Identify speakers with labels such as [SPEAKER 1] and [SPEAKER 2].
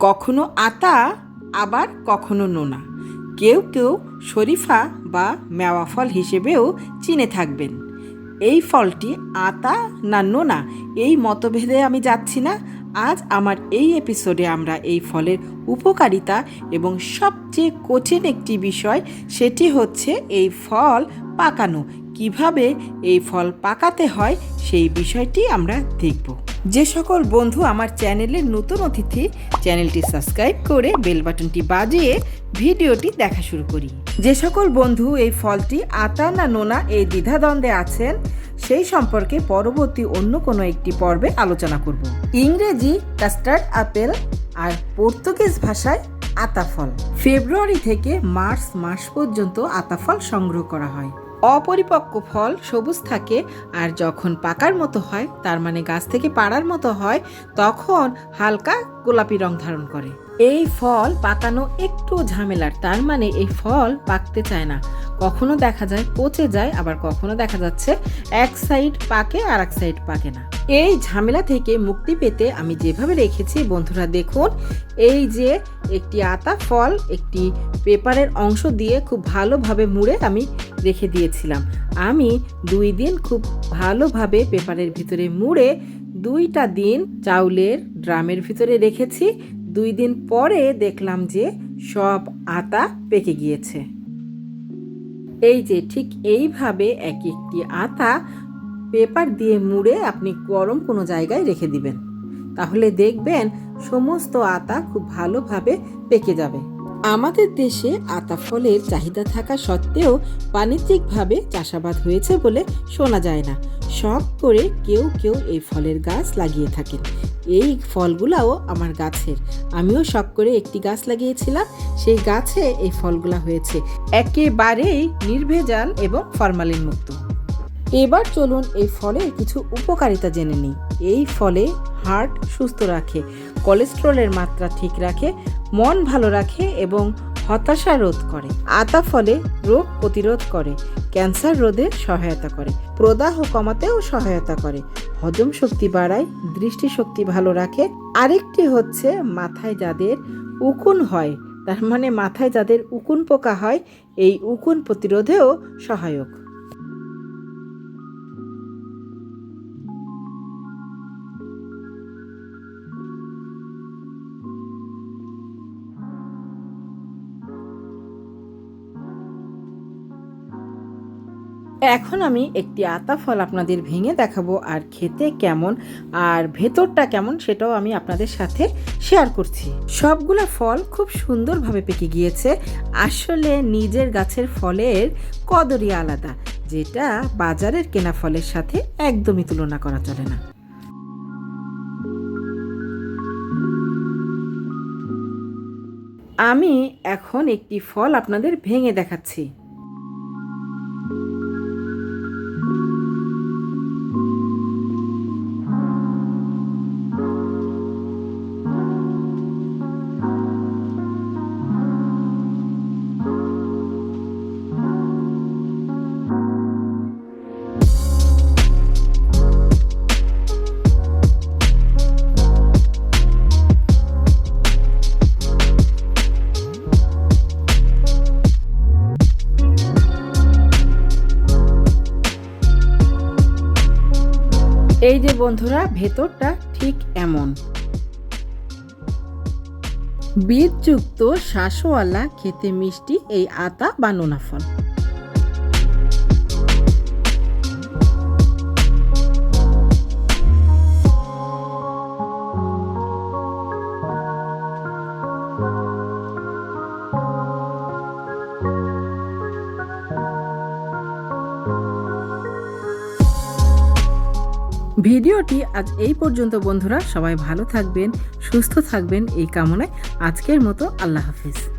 [SPEAKER 1] কখনো আতা, আবার কখনো নোনা। কেউ কেউ শরীফা বা মেওয়া ফল হিসেবেও চিনে থাকবেন। এই ফলটি আতা না নোনা, এই মতভেদে আমি যাচ্ছি না। আজ আমার এই এপিসোডে আমরা এই ফলের উপকারিতা এবং সবচেয়ে কঠিন একটি বিষয়, সেটি হচ্ছে এই ফল পাকানো। কীভাবে এই ফল পাকাতে হয়, সেই বিষয়টি আমরা দেখব। যে সকল বন্ধু আমার চ্যানেলের নতুন অতিথি, চ্যানেলটি সাবস্ক্রাইব করে বেল বাটনটি বাজিয়ে ভিডিওটি দেখা শুরু করি। যে সকল বন্ধু এই ফলটি আতা না নোনা এই দ্বিধাদ্বন্দ্বে আছেন, সেই সম্পর্কে পরবর্তী অন্য কোনো একটি পর্বে আলোচনা করব। ইংরেজি কাস্টার্ড আপেল আর পর্তুগিজ ভাষায় আতাফল ফেব্রুয়ারি থেকে মার্চ মাস পর্যন্ত আতাফল সংগ্রহ করা হয়। অপরিপক্ক ফল সবুজ থাকে আর যখন পাকার মতো হয়, তার মানে গাছ থেকে পাড়ার মতো হয়, তখন হালকা গোলাপি রং ধারণ করে। এই ফল পাকানো একটু ঝামেলার, তার মানে এই ফল পাকতে চায় না। কখনো দেখা যায় পচে যায়, আবার কখনো দেখা যাচ্ছে এক সাইড পাকে আর এক সাইড পাকে না। এই ঝামেলা থেকে মুক্তি পেতে আমি যেভাবে রেখেছি, বন্ধুরা দেখুন, এই যে একটি আতা ফল, একটি পেপারের অংশ দিয়ে খুব ভালোভাবে মুড়ে আমি রেখে দিয়েছিলাম। আমি দুই দিন খুব ভালোভাবে পেপারের ভিতরে মুড়ে দুইটা দিন চাউলের ড্রামের ভিতরে রেখেছি। দুই দিন পরে দেখলাম যে সব আতা পেকে গিয়েছে। এই যে ঠিক এইভাবে এক একটি আতা পেপার দিয়ে মুড়ে আপনি গরম কোনো জায়গায় রেখে দিবেন। তাহলে দেখবেন সমস্ত আতা খুব ভালোভাবে পেকে যাবে। আমাদের দেশে আতা ফলের চাহিদা থাকা সত্ত্বেও বাণিজ্যিকভাবে চাষাবাদ হয়েছে বলে শোনা যায় না। শখ করে কেউ কেউ এই ফলের গাছ লাগিয়ে থাকেন। এই ফলগুলাও আমার গাছের। আমিও শখ করে একটি গাছ লাগিয়েছিলাম। সেই গাছে এই ফলগুলা হয়েছে। একেবারেই নির্ভেজাল এবং ফরমালিন মুক্ত এবার চলুন এই ফলের কিছু উপকারিতা জেনে নিই। এই ফলে হার্ট সুস্থ রাখে, কোলেস্ট্রলের মাত্রা ঠিক রাখে, মন ভালো রাখে এবং হতাশা রোধ করে। আতা ফলে রোগ প্রতিরোধ করে, ক্যান্সার রোধে সহায়তা করে, প্রদাহ কমাতেও সহায়তা করে, হজম শক্তি বাড়ায়, দৃষ্টিশক্তি ভালো রাখে। আরেকটি হচ্ছে মাথায় যাদের উকুন হয়, তার মানে মাথায় যাদের উকুন পোকা হয়, এই উকুন প্রতিরোধেও সহায়ক। এখন আমি একটি আতা ফল আপনাদের ভেঙে দেখাবো আর খেতে কেমন আর ভেতরটা কেমন সেটাও আমি আপনাদের সাথে শেয়ার করছি। সবগুলো ফল খুব সুন্দরভাবে পেকে গিয়েছে। আসলে নিজের গাছের ফলের কদরই আলাদা, যেটা বাজারের কেনা ফলের সাথে একদমই তুলনা করা চলে না। আমি এখন একটি ফল আপনাদের ভেঙে দেখাচ্ছি। এই যে বন্ধুরা, ভেতরটা ঠিক এমন। বীজযুক্ত শাঁসওয়ালা খেতে মিষ্টি এই আতা বা নোনা ফল। ভিডিওটি আজ এই পর্যন্ত, বন্ধুরা। সবাই ভালো থাকবেন, সুস্থ থাকবেন। এই কামনায় আজকের মতো আল্লাহ হাফিজ।